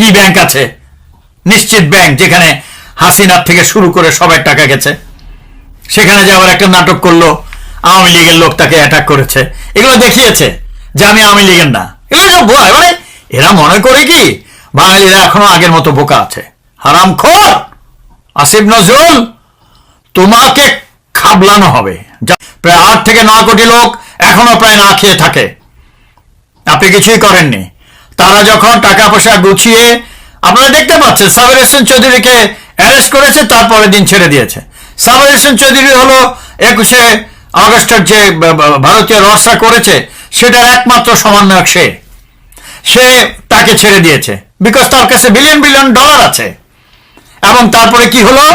কি ব্যাংক আছে? নিশ্চিত ব্যাংক যেখানে হাসিনার থেকে শুরু করে সবাই টাকা গেছে। সেখানে যে আবার একটা নাটক করল, আওয়ামী লীগের লোক তাকে অ্যাটাক করেছে। এগুলো দেখিয়েছে যে আমি আওয়ামী লীগের না। এগুলো সব ভুয়া। এবারে এরা মনে করে কি, বাঙালিরা এখনও আগের মতো বোকা আছে। হারাম খোর আসিফ নজরুল, তোমাকে খাবলানো হবে। প্রায় আট থেকে নয় কোটি লোক এখনও প্রায় না খেয়ে থাকে। আপনি কিছুই করেননি। তারা যখন টাকা পয়সা গুছিয়ে আপনারা দেখতে পাচ্ছেন, সাবির হোসেন চৌধুরীকে অ্যারেস্ট করেছে তারপরে দিন ছেড়ে দিয়েছে। সাবির হোসেন চৌধুরী হলো একুশে আগস্টের যে ভারতীয় রসা করেছে, সেটার একমাত্র সমন্বয়ক সে। সে তাকে ছেড়ে দিয়েছে। বিকজ তার কাছে বিলিয়ন বিলিয়ন ডলার আছে। এবং তারপরে কি হলো?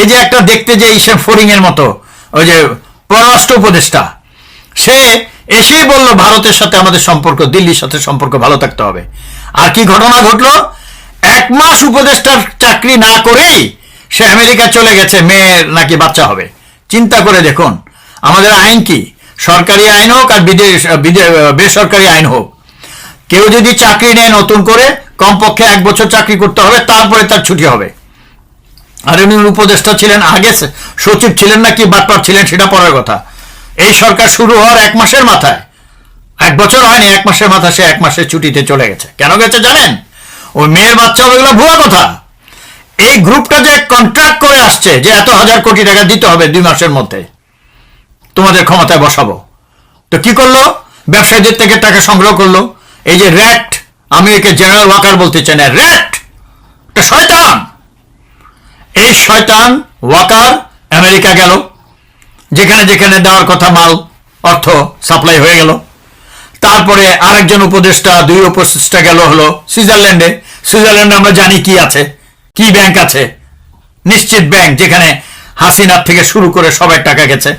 এই যে একটা দেখতে যে ইসে ফরিং এর মতো, ওই যে পররাষ্ট্র উপদেষ্টা, সে এসেই বলল, ভারতের সাথে আমাদের সম্পর্ক, দিল্লির সাথে সম্পর্ক ভালো থাকতে হবে। আর কি ঘটনা ঘটলো? এক মাস উপদেষ্টার চাকরি না করেই সে আমেরিকা চলে গেছে, মেয়ের নাকি বাচ্চা হবে। চিন্তা করে দেখুন, আমাদের আইন কি? সরকারি আইন হোক আর বিদেশ বিদে- বেসরকারি আইন হোক। কেউ যদি চাকরি নেয় নতুন করে, কমপক্ষে এক বছর চাকরি করতে হবে, তারপরে তার ছুটি হবে। আর উনি উপদেষ্টা ছিলেন, আগে সচিব ছিলেন নাকি বাটপার ছিলেন, সেটা পরের কথা। এই সরকার শুরু হওয়ার এক মাসের মাথায়। এক বছর হয়নি, এক মাসের মাথায় সে এক মাসের ছুটিতে চলে গেছে। কেন গেছে জানেন? ওই মেয়ের বাচ্চা এগুলো ভুয়া কথা। এই গ্রুপটা যে কন্ট্রাক্ট করে আসছে যে এত হাজার কোটি টাকা দিতে হবে দুই মাসের মধ্যে, তোমাদের ক্ষমতায় বসাবো। তো কি করল? ব্যবসায়ীদের থেকে টাকা সংগ্রহ করল। এই যে র্যাট আমি একে জেনারেল ওয়াকার বলতে চাই না র্যাট শয়তান! এই শয়তান ওয়াকার আমেরিকা গেল। যেখানে যেখানে দেওয়ার কথা মাল, অর্থ সাপ্লাই হয়ে গেল। তারপরে আরেকজন উপদেষ্টা, দুই উপদেষ্টা গেল হলো সুইজারল্যান্ডে। সুইজারল্যান্ডে আমরা জানি কি আছে, কি ব্যাংক আছে। নিশ্চিত ব্যাংক যেখানে হাসিনার থেকে শুরু করে সবাই টাকা গেছে।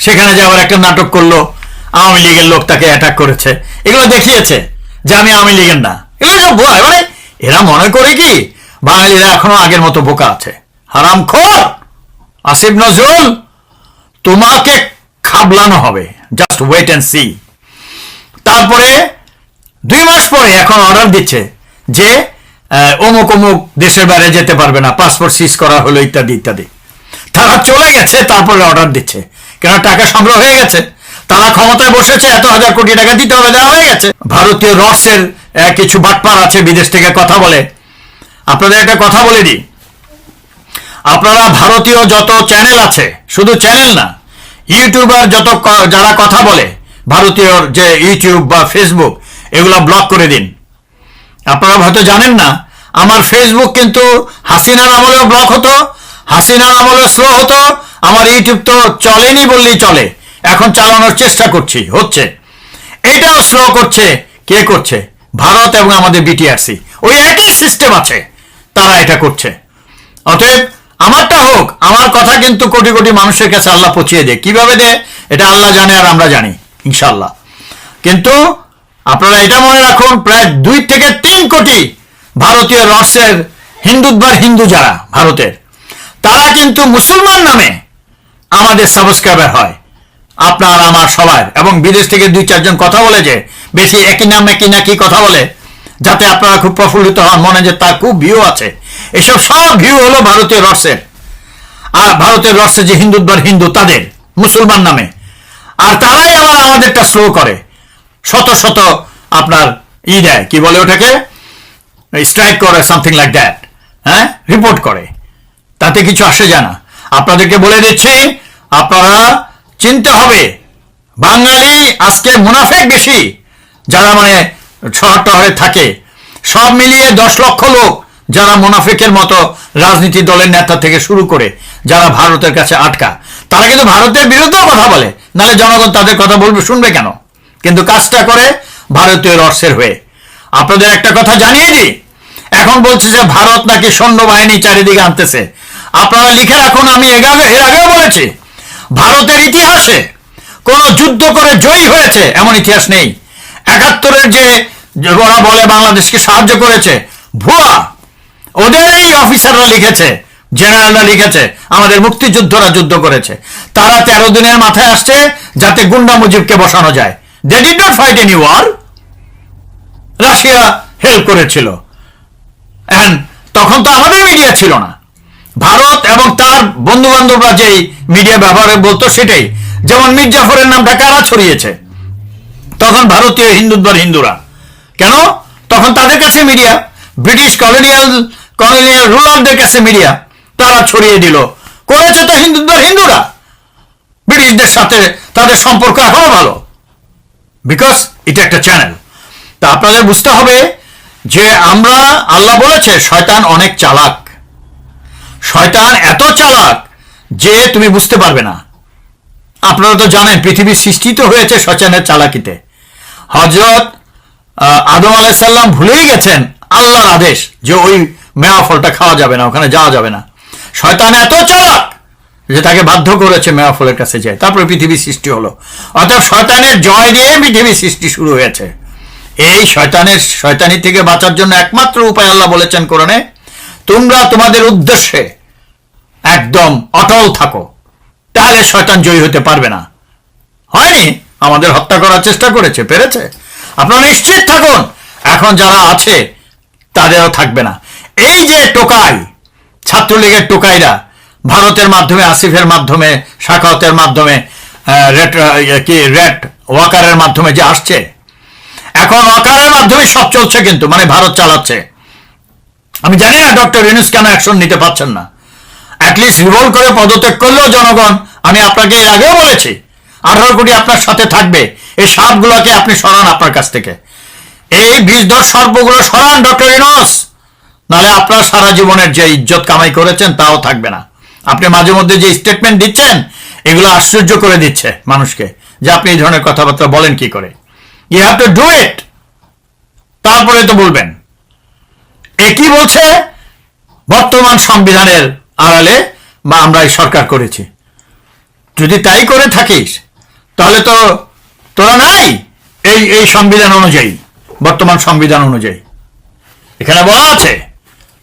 সেখানে যে আবার একটা নাটক করল, আওয়ামী লীগের লোক তাকে অ্যাটাক করেছে। এগুলো দেখিয়েছে যে আমি আওয়ামী লীগের না। এগুলো সব ভুয়া। এবারে এরা মনে করে কি? বাঙালিরা এখনও আগের মতো বোকা আছে। হারাম খোর আসিফ নজরুল! তোমাকে খাবলানো হবে। জাস্ট ওয়েট অ্যান্ড সি তারপরে দুই মাস পরে এখন অর্ডার দিচ্ছে যে অমুক অমুক দেশের বাইরে যেতে পারবে না পাসপোর্ট সিজ করা হলো, ইত্যাদি ইত্যাদি। তারা চলে গেছে, তারপরে অর্ডার দিচ্ছে। কেন টাকা সংগ্রহ হয়ে গেছে। তারা ক্ষমতায় বসেছে, এত হাজার কোটি টাকা দিতে হবে, দেওয়া হয়ে গেছে। ভারতীয় রসের কিছু বাটপার আছে, বিদেশ থেকে কথা বলে। আপনাদের একটা কথা বলে দিই। আপনারা ভারতীয় যত চ্যানেল আছে, শুধু চ্যানেল না, ইউটিউবার যত যারা কথা বলে, ভারতীয় যে ইউটিউব বা ফেসবুক, এগুলো ব্লক করে দিন। আপনারা হয়তো জানেন না, আমার ফেসবুক কিন্তু হাসিনার আমলেও ব্লক হতো, হাসিনার আমলেও স্লো হতো, আমার ইউটিউব তো চলেনি বললেই চলে, এখন চালানোর চেষ্টা করছি, হচ্ছে। এটাও স্লো করছে, কে করছে? ভারত এবং আমাদের বিটিআরসি ওই একই সিস্টেম আছে, তারা এটা করছে। অতএব আমারটা হোক, আমার কথা কিন্তু কোটি কোটি মানুষের কাছে আল্লাহ পৌঁছিয়ে দেয়। কীভাবে দেয়? এটা আল্লাহ জানে আর আমরা জানি ইনশাল্লাহ কিন্তু আপনারা এটা মনে রাখুন, প্রায় দুই থেকে তিন কোটি ভারতীয় রসের হিন্দুদ্বার হিন্দু যারা ভারতের, তারা কিন্তু মুসলমান নামে আমাদের সাবস্ক্রাইবার হয়। আপনার, আমার, সবার এবং বিদেশ থেকে দুই চারজন কথা বলে যে, বেশি একই নাম একই নাকি কথা বলে যাতে আপনারা খুব প্রফুল্লিত হন, মনে যে তার খুব ভিউ আছে। এসব সব ভিউ হলো ভারতীয় রসের আর ভারতের রসে যে হিন্দুদ্বার হিন্দু, তাদের, মুসলমান নামে। আর তারাই আবার আমাদেরটা স্লো করে। শত শত আপনার ই দেয়, কি বলে ওটাকে? স্ট্রাইক করে সামথিং লাইক দ্যাট হ্যাঁ? রিপোর্ট করে। তাতে কিছু আসে যায় না। আপনাদেরকে বলে দিচ্ছি, আপনারা চিনতে হবে, বাঙালি আজকে মুনাফেক বেশি। যারা মানে শহর থাকে। সব মিলিয়ে দশ লক্ষ লোক যারা মুনাফেকের মতো রাজনীতি দলের নেতা থেকে শুরু করে যারা ভারতের কাছে আটকা, তারা কিন্তু ভারতের বিরুদ্ধেও কথা বলে। নাহলে জনগণ তাদের কথা বলবে, শুনবে কেন? কিন্তু কাজটা করে ভারতীয় রসের হয়ে। আপনাদের একটা কথা জানিয়ে দিই। এখন বলছে যে ভারত নাকি সৈন্যবাহিনী চারিদিকে আনতেছে। আপনারা লিখে রাখুন, আমি এর আগেও বলেছি। ভারতের ইতিহাসে কোন যুদ্ধ করে জয়ী হয়েছে এমন ইতিহাস নেই। একাত্তরের যে ওরা বলে বাংলাদেশকে সাহায্য করেছে, ভুয়া। ওদেরই অফিসাররা লিখেছে, জেনারেলরা লিখেছে, আমাদের মুক্তিযুদ্ধরা যুদ্ধ করেছে। তারা তেরো দিনের মাথায় আসছে যাতে গুন্ডা মুজিবকে বসানো যায়। They did not fight any war Russia help করেছিল। তখন তো আমাদের মিডিয়া ছিল না। ভারত এবং তার বন্ধু বান্ধবরা যেই মিডিয়া ব্যবহারে বলতো সেটাই। যেমন মির্জাফরের নামটা কারা ছড়িয়েছে। তখন ভারতীয় হিন্দুত্বর হিন্দুরা। কেন? তখন তাদের কাছে মিডিয়া। ব্রিটিশ কলোনিয়াল কলোনিয়াল রুলারদের কাছে মিডিয়া। তারা ছড়িয়ে দিল। করেছে তো হিন্দুত্বর হিন্দুরা। ব্রিটিশদের সাথে তাদের সম্পর্ক এখনও ভালো। বিকজ এটা একটা চ্যানেল তা আপনাদের বুঝতে হবে যে আমরা আল্লাহ বলেছে, শয়তান অনেক চালাক। শয়তান এত চালাক যে তুমি বুঝতে পারবে না। আপনারা তো জানেন পৃথিবীর সৃষ্টি তো হয়েছে শয়তানের চালাকিতে। হজরত আদম আলাইসাল্লাম ভুলেই গেছেন আল্লাহর আদেশ যে ওই মেয়া ফলটা খাওয়া যাবে না, ওখানে যাওয়া যাবে না। শয়তান এত চালাক যে তাকে বাধ্য করেছে মেয়া ফলের কাছে যায়। তারপরে পৃথিবীর সৃষ্টি হলো। অর্থাৎ শয়তানের জয় দিয়ে পৃথিবীর সৃষ্টি শুরু হয়েছে। এই শয়তানের, শয়তানি থেকে বাঁচার জন্য একমাত্র উপায় আল্লাহ বলেছেন কোরআনে, তোমরা তোমাদের উদ্দেশ্যে একদম অটল থাকো। তাহলে শয়তান জয়ী হতে পারবে না। হয়নি? আমাদের হত্যা করার চেষ্টা করেছে, পেরেছে? আপনারা নিশ্চিত থাকুন, এখন যারা আছে, তাদেরও থাকবে না। এই যে টোকাই, ছাত্রলীগের টোকাইরা, ভারতের মাধ্যমে, আসিফের মাধ্যমে, শাখাওতের মাধ্যমে রেট ইয়ে কি, রেট ওয়াকারের মাধ্যমে যে আসছে, এখন ওয়াকারের মাধ্যমে সব চলছে কিন্তু মানে ভারত চালাচ্ছে। আমি জানি না, ডক্টর ইউনুস কেন অ্যাকশন নিতে পারছেন না। অ্যাটলিস্ট রিভোল্ট করে পদত্যাগ করলেও জনগণ। আমি আপনাকে এর আগেও বলেছি আঠারো কোটি আপনার সাথে থাকবে। এই সাপগুলোকে আপনি সরান আপনার কাছ থেকে। এই বিষধর সর্পগুলো সরান, ডক্টর ইউনুস নাহলে আপনার সারা জীবনের যে ইজ্জত কামাই করেছেন, তাও থাকবে না। আপনি মাঝে মধ্যে যে স্টেটমেন্ট দিচ্ছেন, এগুলো আশ্চর্য করে দিচ্ছে মানুষকে যে আপনি এই ধরনের কথাবার্তা বলেন কি করে। You have to do it তারপরে তো বলবেন। এ কি বলছে? বর্তমান সংবিধানের আড়ালে বা আমরা সরকার করেছি। যদি তাই করে থাকিস তাহলে তো তোরা নাই এই এই সংবিধান অনুযায়ী, বর্তমান সংবিধান অনুযায়ী। এখানে বলা আছে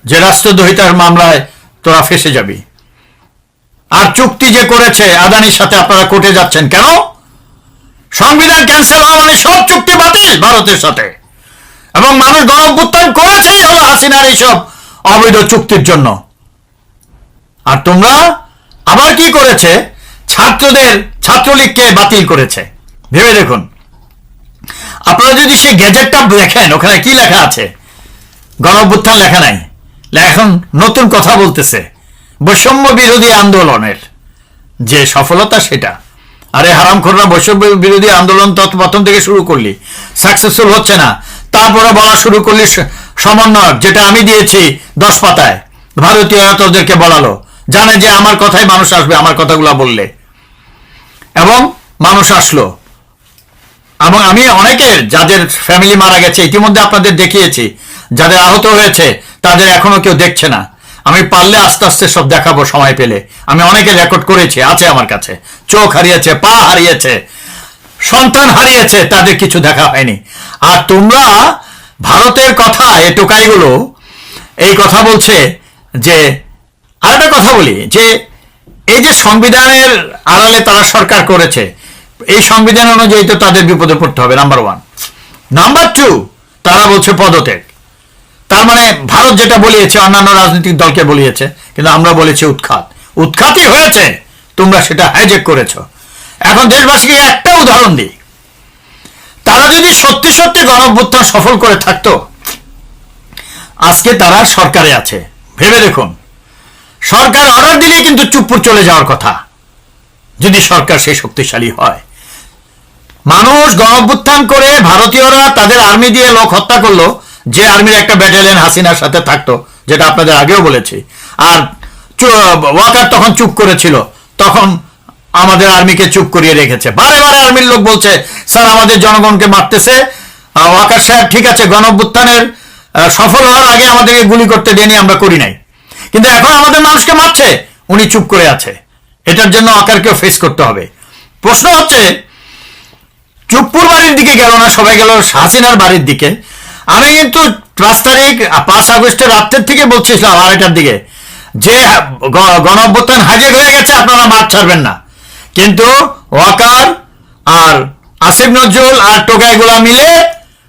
যে রাষ্ট্রদ্রোহিতার মামলায় তোরা ফেসে যাবি। আর চুক্তি যে করেছে আদানির সাথে আপনারা কোর্টে যাচ্ছেন কেন? সংবিধান ক্যান্সেল হওয়া মানে সব চুক্তি বাতিল ভারতের সাথে। এবং মানুষ গণঅভ্যুত্থান করেছেই হলো হাসিনার এইসব অবৈধ চুক্তির জন্য। আর তোমরা আবার কি করেছে? ছাত্রদের ছাত্রলীগকে বাতিল করেছে। ভেবে দেখুন। আপনারা যদি সেই গ্যাজেটটা দেখেন, ওখানে কি লেখা আছে? গণঅভ্যুত্থান লেখা নাই। এখন নতুন কথা বলতেছে। বৈষম্য বিরোধী আন্দোলনের যে সফলতা সেটা। আরে হারামখোররা বৈষম্য বিরোধী আন্দোলন প্রথম থেকে শুরু করলি। সাকসেসফুল হচ্ছে না। তারপরে বলা শুরু করলি সমন্বয়ক, যেটা আমি দিয়েছি দশ পাতায়। ভারতীয়রা তোদেরকে বলালো। জানে যে আমার কথাই মানুষ আসবে, আমার কথাগুলো বললে। এবং মানুষ আসলো। এবং আমি অনেকের, যাদের ফ্যামিলি মারা গেছে, ইতিমধ্যে আপনাদের দেখিয়েছি, যাদের আহত হয়েছে, তাদের এখনও কেউ দেখছে না। আমি পারলে আস্তে আস্তে সব দেখাবো সময় পেলে। আমি অনেকে রেকর্ড করেছি, আছে আমার কাছে। চোখ হারিয়েছে, পা হারিয়েছে, সন্তান হারিয়েছে, তাদের কিছু দেখা হয়নি। আর তোমরা ভারতের কথা এ টোকাইগুলো এই কথা বলছে যে, আরেকটা কথা বলি, যে এই যে সংবিধানের আড়ালে তারা সরকার করেছে, এই সংবিধান অনুযায়ী তো তাদের বিপদে পড়তে হবে নাম্বার ওয়ান নাম্বার টু তারা বলছে পদত্যাগ। তার মানে ভারত যেটা বলিয়েছে, অন্যান্য রাজনৈতিক দলকে বলিয়েছে, কিন্তু আমরা বলেছি উৎখাত। উৎখাতই হয়েছে, তোমরা সেটা হাইজেক করেছ। এখন দেশবাসীকে একটা উদাহরণ দিই। তারা যদি সত্যি সত্যি গণঅভ্যুত্থান সফল করে থাকতো, আজকে তারা সরকারে আছে। ভেবে দেখুন সরকার অর্ডার দিলে কিন্তু চুপপুর চলে যাওয়ার কথা। যদি সরকার সেই শক্তিশালী হয়। মানুষ গণঅভ্যুত্থান করে ভারতীয়রা তাদের আর্মি দিয়ে লোক হত্যা করল যে আর্মির একটা ব্যাটালিয়ন হাসিনার সাথে থাকতো যেটা আপনাদের আগেও বলেছি। আর ওয়াকার তখন চুপ করেছিল তখন আমাদের আর্মিকে চুপ করিয়ে রেখেছে। বারে বারে আর্মির লোক বলছে স্যার আমাদের জনগণকে মারতেছে। ওয়াকার সাহেব ঠিক আছে গণঅভ্যুত্থানের আহ, সফল হওয়ার আগে আমাদেরকে গুলি করতে দেয়নি আমরা করি নাই। কিন্তু এখন আমাদের মানুষকে মারছে। উনি চুপ করে আছে। এটার জন্য আকারকেও ফেস করতে হবে। প্রশ্ন হচ্ছে, চুপ্পুর বাড়ির দিকে গেল না? সবাই গেল হাসিনার বাড়ির দিকে। আমি কিন্তু পাঁচ তারিখ, পাঁচ আগস্টের রাত্রের থেকে বলছিলাম আড়াইটার দিকে। যে গণ অভ্যুত্থান হাজির হয়ে গেছে, আপনারা মাঠ ছাড়বেন না। কিন্তু ওয়াকার আর আসিফ নজরুল আর টোকাইগুলা মিলে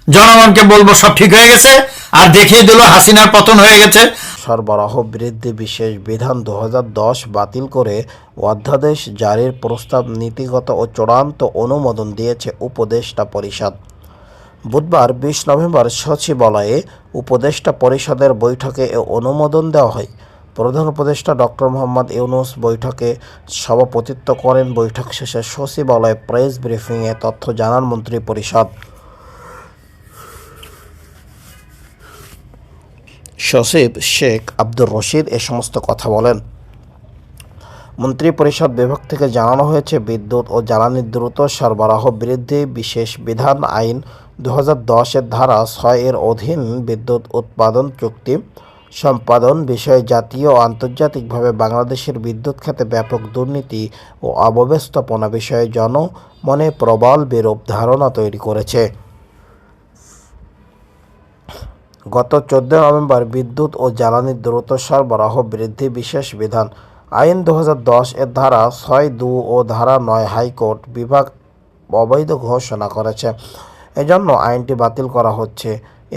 জনগণকে বলব সব ঠিক হয়ে গেছে। আর দেখিয়ে দিল হাসিনার পতন হয়ে গেছে। সরবরাহ বৃদ্ধি বিশেষ বিধান দু হাজার দশ বাতিল করে অধ্যাদেশ জারির প্রস্তাব নীতিগত ও চূড়ান্ত অনুমোদন দিয়েছে উপদেষ্টা পরিষদ। বুধবার বিশ নভেম্বর সচিবালয়ে উপদেষ্টা পরিষদের বৈঠকে এ অনুমোদন দেওয়া হয়। প্রধান উপদেষ্টা ডক্টর মোহাম্মদ ইউনুস বৈঠকে সভাপতিত্ব করেন। বৈঠক শেষে সচিবালয়ে প্রেস ব্রিফিংয়ে তথ্য জানান মন্ত্রী পরিষদ। সচিব শেখ আব্দুর রশিদ এ সমস্ত কথা বলেন। মন্ত্রী পরিষদ বিভাগ থেকে জানানো হয়েছে, বিদ্যুৎ ও জ্বালানি দ্রুত সরবরাহ বৃদ্ধি, বিশেষ বিধান আইন দু এর ধারা ছয় এর অধীন বিদ্যুৎ উৎপাদন চুক্তি সম্পাদন বিষয়ে জাতীয় ও আন্তর্জাতিকভাবে বাংলাদেশের বিদ্যুৎ খাতে ব্যাপক দুর্নীতি ও অব্যবস্থাপনা বিষয়ে জনমনে প্রবল বিরূপ ধারণা তৈরি করেছে। গত চোদ্দ নভেম্বর বিদ্যুৎ ও জ্বালানি দ্রুত সরবরাহ বৃদ্ধি বিশেষ বিধান। আইন দু হাজার দশ এর ধারা ছয় দু ও ধারা নয় হাইকোর্ট বিভাগ অবৈধ ঘোষণা করেছে। এজন্য আইনটি বাতিল করা হচ্ছে।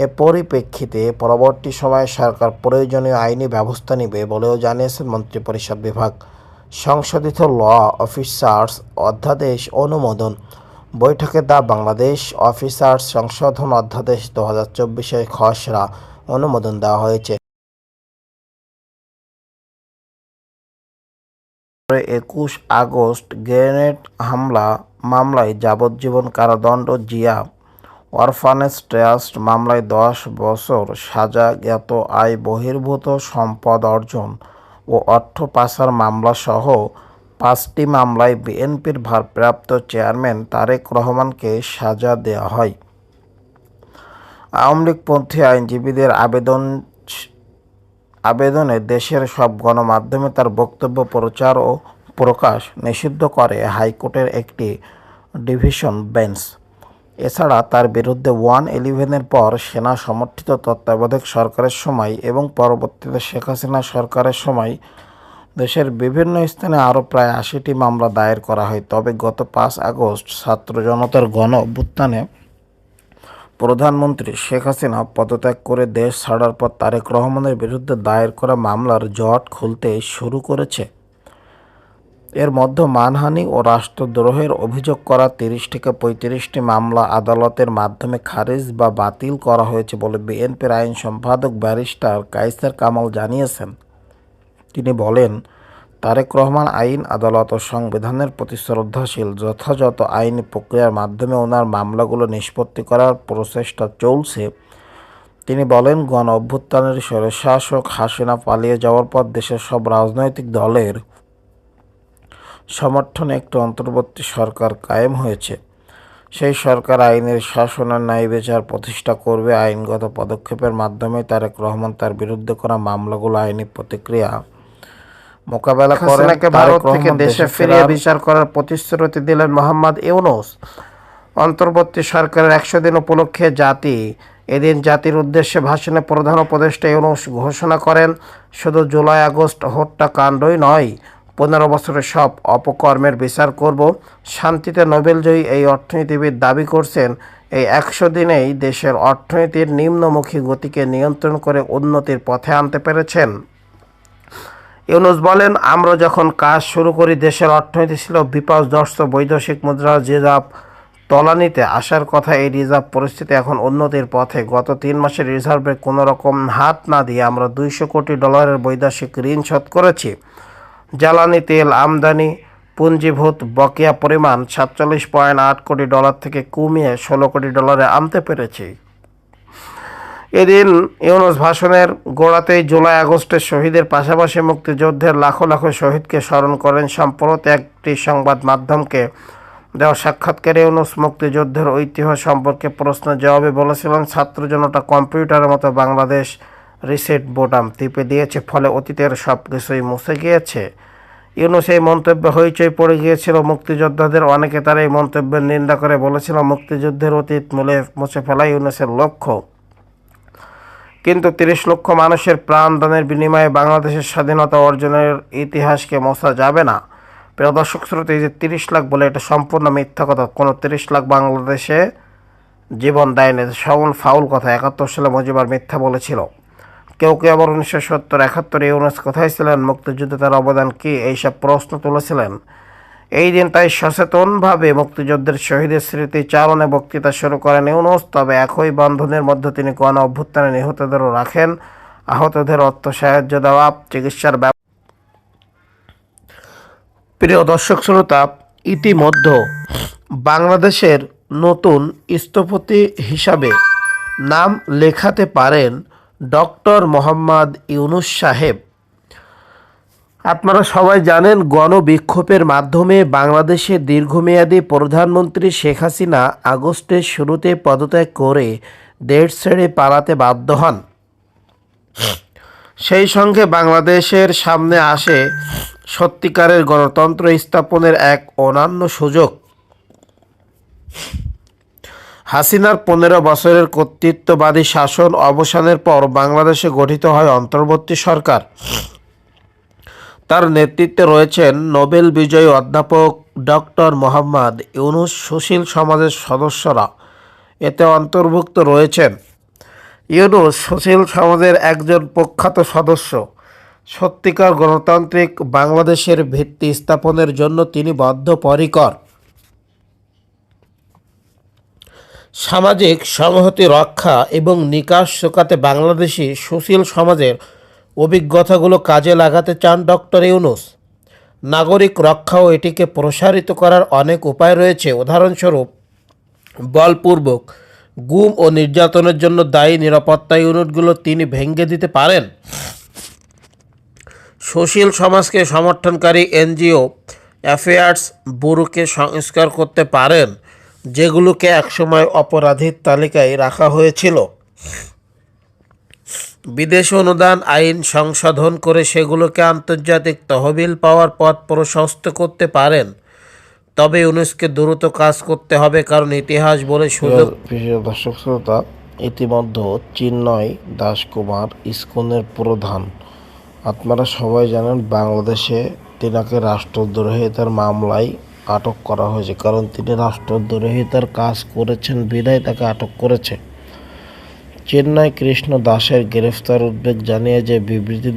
এ পরিপ্রেক্ষিতে পরবর্তী সময়ে সরকার প্রয়োজনীয় আইনি ব্যবস্থা নেবে বলেও জানিয়েছেন মন্ত্রিপরিষদ বিভাগ। সংশোধিত ল অফিসার্স অধ্যাদেশ অনুমোদন। বৈঠকে দা বাংলাদেশ অফিসার্স সংশোধন অধ্যাদেশ দু হাজার চব্বিশের খসড়া অনুমোদন দেওয়া হয়েছে। একুশ আগস্ট গ্রেনেড হামলা, মামলায় যাবজ্জীবন কারাদণ্ড, জিয়া অরফানেজ ট্রাস্ট মামলায় দশ বছর সাজা জ্ঞাত আয় বহির্ভূত সম্পদ অর্জন ও অর্থ পাচার মামলাসহ পাঁচটি মামলায় বিএনপির ভারপ্রাপ্ত চেয়ারম্যান তারেক রহমানকে সাজা দেওয়া হয়। আওয়ামী লীগপন্থী আইনজীবীদের আবেদন আবেদনে দেশের সব গণমাধ্যমে তার বক্তব্য, প্রচার ও প্রকাশ নিষিদ্ধ করে হাইকোর্টের একটি ডিভিশন বেঞ্চ। এছাড়া তার বিরুদ্ধে ওয়ান ইলেভেনের পর সেনা সমর্থিত তত্ত্বাবধায়ক সরকারের সময় এবং পরবর্তীতে শেখ হাসিনা সরকারের সময় দেশের বিভিন্ন স্থানে আরও প্রায় আশিটি মামলা দায়ের করা হয়। তবে গত পাঁচ আগস্ট ছাত্র জনতার গণ অভ্যুত্থানে প্রধানমন্ত্রী শেখ হাসিনা পদত্যাগ করে দেশ ছাড়ার পর তারেক রহমানের বিরুদ্ধে দায়ের করা মামলার জট খুলতে শুরু করেছে। এর মধ্যে মানহানি ও রাষ্ট্রদ্রোহের অভিযোগ করা তিরিশ থেকে পঁয়ত্রিশটি মামলা আদালতের মাধ্যমে খারিজ বা বাতিল করা হয়েছে বলে বিএনপির আইন সম্পাদক ব্যারিস্টার কাইসার কামাল জানিয়েছেন। তিনি বলেন, তারেক রহমান আইন, আদালত ও সংবিধানের প্রতি শ্রদ্ধাশীল যথাযথ আইনি প্রক্রিয়ার মাধ্যমে ওনার মামলাগুলো নিষ্পত্তি করার প্রচেষ্টা চলছে। তিনি বলেন, গণ অভ্যুত্থানের স্বৈরশাসক হাসিনা পালিয়ে যাওয়ার পর দেশের সব রাজনৈতিক দলের সমর্থনে একটি অন্তর্বর্তী সরকার কায়েম হয়েছে। সেই সরকার আইনের শাসনের ন্যায় বিচার প্রতিষ্ঠা করবে। আইনগত পদক্ষেপের মাধ্যমে তারেক রহমান তার বিরুদ্ধে করা মামলাগুলো আইনি প্রতিক্রিয়া মোকাবেলা করেন ভারত থেকে দেশে ফিরিয়ে বিচার করার প্রতিশ্রুতি দিলেন মোহাম্মদ ইউনুস। অন্তর্বর্তী সরকারের একশো দিন উপলক্ষে জাতি এদিন জাতির উদ্দেশ্যে ভাষণে প্রধান উপদেষ্টা ইউনুস ঘোষণা করেন শুধু জুলাই আগস্ট হত্যাকাণ্ডই নয় পনেরো বছরের সব অপকর্মের বিচার করব শান্তিতে নোবেলজয়ী এই অর্থনীতিবিদ দাবি করছেন এই একশো দিনেই দেশের অর্থনীতির নিম্নমুখী গতিকে নিয়ন্ত্রণ করে উন্নতির পথে আনতে পেরেছেন। ইউনুস বলেন, আমরা যখন কাজ শুরু করি, দেশের অর্থনীতি ছিল বিপর্যস্ত বৈদেশিক মুদ্রা রিজার্ভ তলানিতে আসার কথা, এই রিজার্ভ পরিস্থিতি এখন উন্নতির পথে। গত তিন মাসের রিজার্ভে কোনো রকম হাত না দিয়ে আমরা দুইশো কোটি ডলারের বৈদেশিক ঋণ শোধ করেছি। জ্বালানি, তেল, আমদানি, পুঞ্জীভূত, বকেয়া পরিমাণ সাতচল্লিশ পয়েন্ট আট কোটি ডলার থেকে কমিয়ে ষোলো কোটি ডলারে আনতে পেরেছি। এদিন ইউনুস ভাষণের গোড়াতেই জুলাই আগস্টের শহীদের পাশাপাশি মুক্তিযুদ্ধের লাখো লাখো শহীদকে স্মরণ করেন সম্প্রতি একটি সংবাদ মাধ্যমকে। দেওয়া সাক্ষাৎকারে ইউনুস মুক্তিযুদ্ধের ঐতিহ্য সম্পর্কে প্রশ্ন জবাবে বলেছিলেন, ছাত্র জনতা কম্পিউটারের মতো বাংলাদেশ রিসেট বোটাম টিপে দিয়েছে, ফলে অতীতের সব কিছুই মুছে গিয়েছে। ইউনুস এই মন্তব্য হইচই পড়ে গিয়েছিল। মুক্তিযোদ্ধাদের অনেকে তার এই মন্তব্যের নিন্দা করে বলেছিল, মুক্তিযুদ্ধের অতীত মূলে মুছে ফেলাই ইউনুসের লক্ষ্য। কিন্তু তিরিশ লক্ষ মানুষের প্রাণদানের বিনিময়ে বাংলাদেশের স্বাধীনতা অর্জনের ইতিহাসকে মোছা যাবে না। প্রিয় দর্শক শ্রোতা, এই যে তিরিশ লাখ বলে এটা সম্পূর্ণ মিথ্যা কথা। কোনো তিরিশ লাখ বাংলাদেশে জীবন দেয়নি। সবল ফাউল কথা, একাত্তর সালে মজিবার মিথ্যা বলেছিল। কেউ কেউ আবার উনিশশো সত্তর একাত্তর ইউনুস কোথায় ছিলেন? মুক্তিযুদ্ধে তার অবদান কী? এইসব প্রশ্ন তুলেছিলেন। এই দিন তাই সচেতনভাবে মুক্তিযুদ্ধের শহীদের স্মৃতি চারণে বক্তৃতা শুরু করেন ইউনুস। তবে একই বন্ধনের মধ্যে তিনি গণ অভ্যুত্থানে নিহতদেরও রাখেন। আহতদের অর্থ সাহায্য দেওয়া, চিকিৎসার প্রিয় দর্শক শ্রোতা, ইতিমধ্যে বাংলাদেশের নতুন স্থপতি হিসাবে নাম লেখাতে পারেন ডক্টর মোহাম্মদ ইউনুস সাহেব। আপনারা সবাই জানেন, গণবিক্ষোভের মাধ্যমে বাংলাদেশে দীর্ঘমেয়াদী প্রধানমন্ত্রী শেখ হাসিনা আগস্টের শুরুতে পদত্যাগ করে দেশ ছেড়ে পালাতে বাধ্য হন। সেই সঙ্গে বাংলাদেশের সামনে আসে সত্যিকারের গণতন্ত্র স্থাপনের এক অনন্য সুযোগ। হাসিনার পনেরো বছরের কর্তৃত্ববাদী শাসন অবসানের পর বাংলাদেশে গঠিত হয় অন্তর্বর্তী সরকার। তার নেতৃত্বে রয়েছেন নোবেল বিজয়ী অধ্যাপক ডক্টর মোহাম্মদ ইউনুস সুশীল সমাজের সদস্যরা। এতে অন্তর্ভুক্ত রয়েছেন ইউনুস সুশীল সমাজের একজন প্রখ্যাত সদস্য। সত্যিকার গণতান্ত্রিক বাংলাদেশের ভিত্তি স্থাপনের জন্য তিনি বদ্ধপরিকর সামাজিক সংহতি রক্ষা এবং নিকাশ শোকাতে বাংলাদেশি সুশীল সমাজের অভিজ্ঞতাগুলো কাজে লাগাতে চান ডক্টর ইউনুস। নাগরিক রক্ষা ও এটিকে প্রসারিত করার অনেক উপায় রয়েছে। উদাহরণস্বরূপ, বলপূর্বক গুম ও নির্যাতনের জন্য দায়ী নিরাপত্তা ইউনিটগুলো তিনি ভেঙে দিতে পারেন। সুশীল সমাজকে সমর্থনকারী এনজিও অ্যাফেয়ার্স ব্যুরোকে সংস্কার করতে পারেন, যেগুলোকে একসময় অপরাধীর তালিকায় রাখা হয়েছিল। বিদেশ অনুদান আইন সংশোধন করে সেগুলোকে আন্তর্জাতিক তহবিল পাওয়ার পথ প্রশস্ত করতে পারেন। তবে ইউনেস্কে দ্রুত কাজ করতে হবে কারণ ইতিহাস বলে সুযোগ দর্শক শ্রোতা ইতিমধ্যে চিন্ময় দাসকুমার ইস্কনের প্রধান। আপনারা সবাই জানেন বাংলাদেশে তিনাকে রাষ্ট্রদ্রোহিতার মামলায় আটক করা হয়েছে কারণ তিনি রাষ্ট্রদ্রোহিতার কাজ করেছেন বিদায় তাকে আটক করেছে। চেন্নাই কৃষ্ণ দাসের গ্রেফতার উদ্বেগ জানিয়ে যে বিবৃতি